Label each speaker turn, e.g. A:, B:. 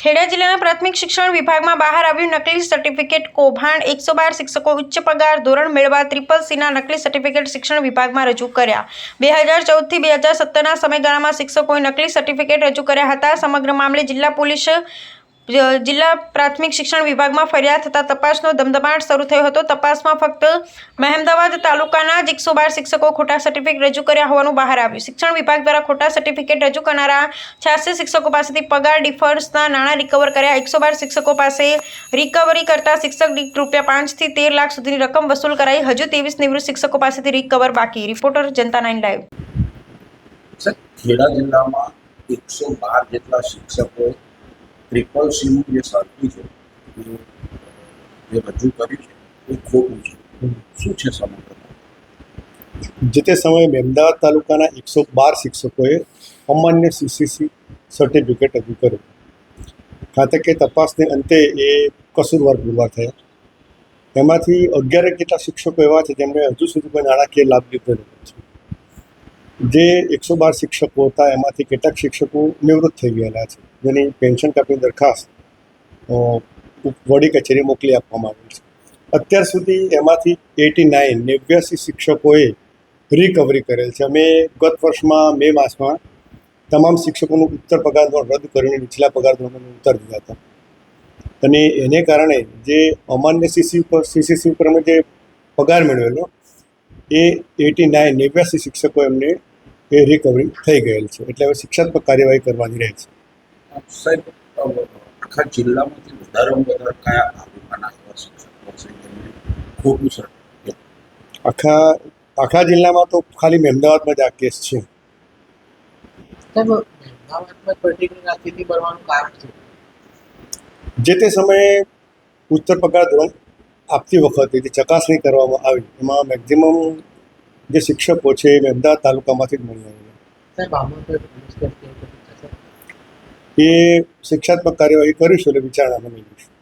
A: ખેડા જિલ્લાના પ્રાથમિક શિક્ષણ વિભાગમાં બહાર આવ્યું નકલી સર્ટિફિકેટ કૌભાંડ. એકસો બાર શિક્ષકો ઉચ્ચ પગાર ધોરણ મેળવવા ત્રિપલ સીના નકલી સર્ટિફિકેટ શિક્ષણ વિભાગમાં રજૂ કર્યા. બે હજાર ચૌદથી બે હજાર સત્તરના સમયગાળામાં શિક્ષકોએ નકલી સર્ટિફિકેટ રજૂ કર્યા હતા. સમગ્ર મામલે જિલ્લા પોલીસ જિલ્લા પ્રાથમિક શિક્ષણ વિભાગમાં ફરિયાદ થતાં તપાસનો ધમધમાટ શરૂ થયો હતો. તપાસમાં ફક્ત મહેમદાવાદ તાલુકાના જ એકસો બાર શિક્ષકો ખોટા સર્ટિફિકેટ રજૂ કર્યા હોવાનું બહાર આવ્યું. શિક્ષણ વિભાગ દ્વારા ખોટા સર્ટિફિકેટ રજૂ કરનારા છ્યાસી શિક્ષકો પાસેથી પગાર ડિફર્સના નાણાં રિકવર કર્યા. એકસો બાર શિક્ષકો પાસે રિકવરી કરતા શિક્ષક રૂપિયા પાંચથી તેર લાખ સુધીની રકમ વસૂલ કરાઈ. હજુ ત્રેવીસ નિવૃત્ત શિક્ષકો પાસેથી રિકવર બાકી. Reporter Janta nine live.
B: Kheda જિલ્લામાં એકસો બાર જેટલા શિક્ષકોએ ટ્રિપલ સીનું જે સર્ટી છે જે રજૂ કર્યું છે, એ ખોટું છે. શું છે સમગ્ર
C: જે તે સમયે મહેમદાવાદ તાલુકાના એકસો બાર શિક્ષકોએ અમાન્ય સીસીસી સર્ટિફિકેટ રજૂ કર્યું. ખાતકે તપાસને અંતે એ કસૂરવાર પુરવાર થયા. એમાંથી અગિયાર જેટલા શિક્ષકો એવા છે જેમણે હજુ સુધી કોઈ નાણાકીય લાભ લીધો નથી. જે એકસો બાર શિક્ષકો હતા, એમાંથી કેટલાક શિક્ષકો નિવૃત્ત થઈ ગયેલા છે. જેની પેન્શન કાપની દરખાસ્ત વડી કચેરી મોકલી આપવામાં આવી છે. અત્યાર સુધી એમાંથી એટી નાઇન નેવ્યાસી શિક્ષકોએ રિકવરી કરેલ છે. અમે ગત વર્ષમાં, મે માસમાં તમામ શિક્ષકોનું ઉત્તર પગાર ધોરણ રદ કરીને નીચલા પગાર ધોરણને ઉત્તર દીધા હતા. અને એને કારણે જે અમાન્ય સીસી ઉપર સીસીસી ઉપર અમે જે પગાર મેળવેલો, એ એટી નાઇન નેવ્યાસી શિક્ષકો એમને એ રિકવરી થઈ ગયેલ છે. એટલે હવે શિક્ષાત્મક કાર્યવાહી કરવાની રહે છે.
B: સાહેબ આખા જિલ્લામાંથી વધારેમાં વધારે કયા તાલુકાના એવા શિક્ષકો છે? જેમને ખોટું સર
C: આખા આખા જિલ્લામાં તો ખાલી મહેમદાવાદમાં જ આ કેસ છે. જે તે સમયે ઉત્તર પગાર ધોરણ આપતી વખતે જે ચકાસણી કરવામાં આવી એમાં મેક્ઝિમમ જે શિક્ષકો છે એ અમદાવાદ તાલુકામાંથી જ મળી આવેલા
D: સાહેબ આમાં કોઈ પોલીસ કેસ કે એવું બધું થશે
C: એ શિક્ષાત્મક કાર્યવાહી કરીશું એટલે બની લઈશું